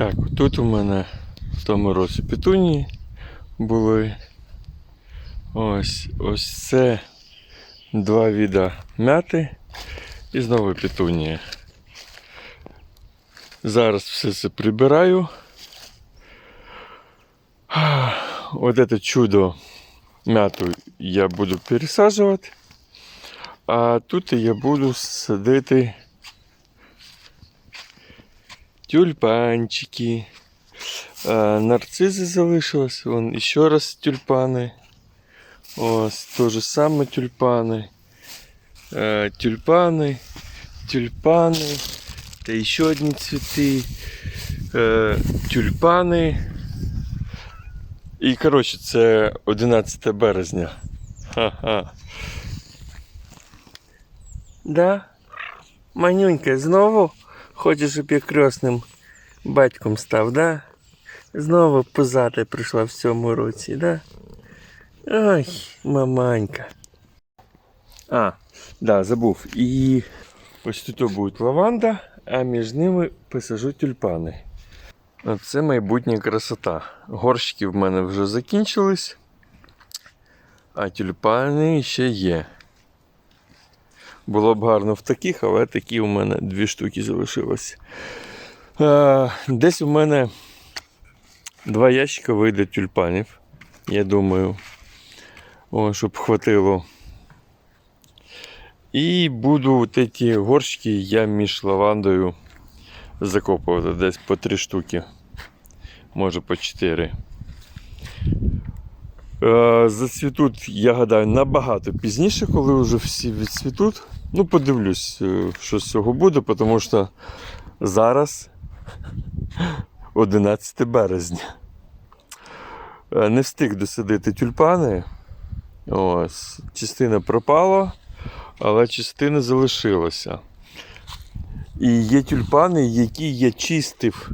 Так, тут у мене в тому році петунії були. Ось, ось це два віда мяти і знову петунія. Зараз все це прибираю. Вот это чудо мяту я буду пересаджувати. А тут я буду садити тюльпанчики. А, нарцизи залишилось. Вон ще раз тюльпани. Ось то же саме тюльпани. Е, тюльпани, тюльпани. Та ще одні цвіти. Е, тюльпани. І коротше, це 11 березня. Ха-ха. Да? Манюнька, знову хочеш, щоб я крісним батьком став, да? Знову позати прийшла в цьому році, да? Ой, маманька. А, да, забув. І ось тут буде лаванда, а між ними посажу тюльпани. Це майбутня красота. Горщики в мене вже закінчились, а тюльпани ще є. Було б гарно в таких, але такі у мене дві штуки залишилось. Е, Десь у мене два ящика вийде тюльпанів. Я думаю, о, щоб хватило. І буду от ці горщики я між лавандою закопувати десь по три штуки. Може по чотири. Е, Зацвітуть, я гадаю, набагато пізніше, коли вже всі відцвітуть. Ну, подивлюсь, е, що з цього буде, тому що зараз 11 березня. Е, Не встиг досадити тюльпани. Ось, частина пропала, але частина залишилася. І є тюльпани, які я чистив.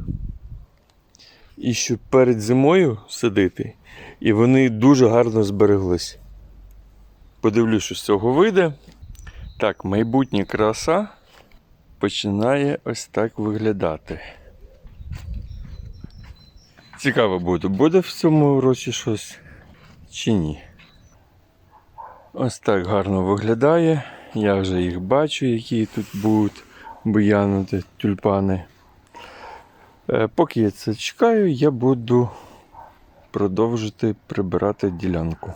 І щоб перед зимою садити, і вони дуже гарно збереглись. Подивлюсь, що з цього вийде. Так, майбутня краса починає ось так виглядати. Цікаво буде, буде в цьому році щось чи ні. Ось так гарно виглядає. Я вже їх бачу, які тут будуть буянути тюльпани. Е, Поки я це чекаю, я буду продовжити прибирати ділянку.